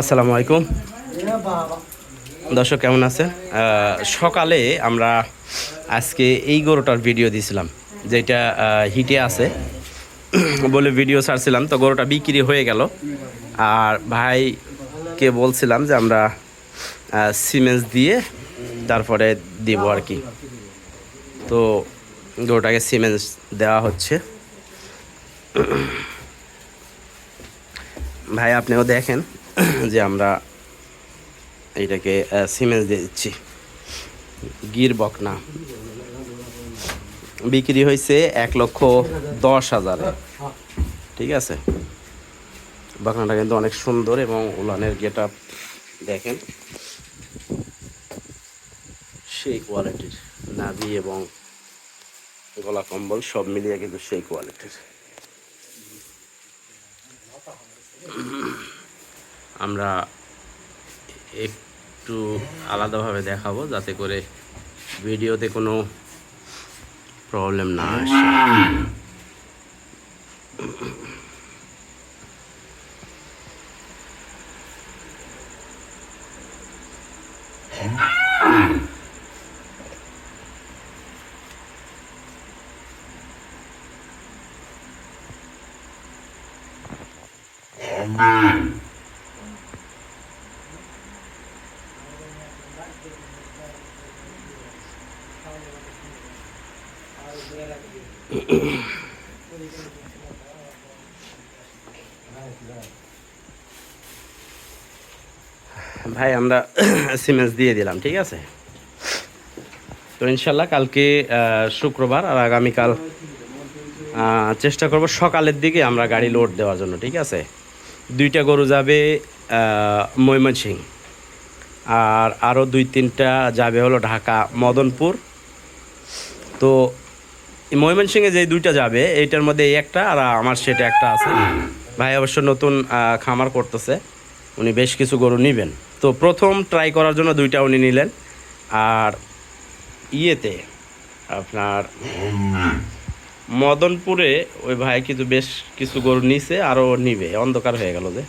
আসসালামু আলাইকুম। দর্শক, কেমন আছেন? সকালে আমরা আজকে এই গরুটার ভিডিও দিয়েছিলাম, যেটা হিটে আছে বলে ভিডিও ছাড়ছিলাম। তো গরুটা বিক্রি হয়ে গেল। আর ভাইকে বলছিলাম যে আমরা সিমেন্স দিয়ে তারপরে দিব আর কি। তো গরুটাকে সিমেন্স দেওয়া হচ্ছে। ভাই, আপনিও দেখেন যে আমরা এটাকে সিমেন্স দিয়ে দিচ্ছি। গির বকনা। বিক্রি হয়েছে এক লক্ষ দশ হাজারে। ঠিক আছে? বকনাটা কিন্তু অনেক সুন্দর এবং উলানের গেট আপ দেখেন। সেই কোয়ালিটির নাভি এবং গলা কম্বল সব মিলিয়ে কিন্তু সেই কোয়ালিটির। আমরা একটু আলাদাভাবে দেখাবো যাতে করে ভিডিওতে কোনো প্রবলেম না আসে। ভাই, আমরা সিমেন্স দিয়ে দিলাম, ঠিক আছে? তো ইনশাল্লাহ কালকে শুক্রবার আর আগামীকাল চেষ্টা করব সকালের দিকে আমরা গাড়ি লোড দেওয়ার জন্য, ঠিক আছে? দুইটা গরু যাবে ময়মনসিং আর আরও দুই তিনটা যাবে হলো ঢাকা, মদনপুর। তো এই ময়মনসিংহে যে দুইটা যাবে, এইটার মধ্যে এই একটা আর আমার সেটা একটা আছে। ভাই অবশ্য নতুন খামার করতেছে, উনি বেশ কিছু গরু নেবেন। তো প্রথম ট্রাই করার জন্য দুইটা উনি নিলেন। আর ইয়েতে আপনার মদনপুরে ওই ভাই কিছু বেশ কিছু গরু নিছে আরও নিবে। অন্ধকার হয়ে গেল যে।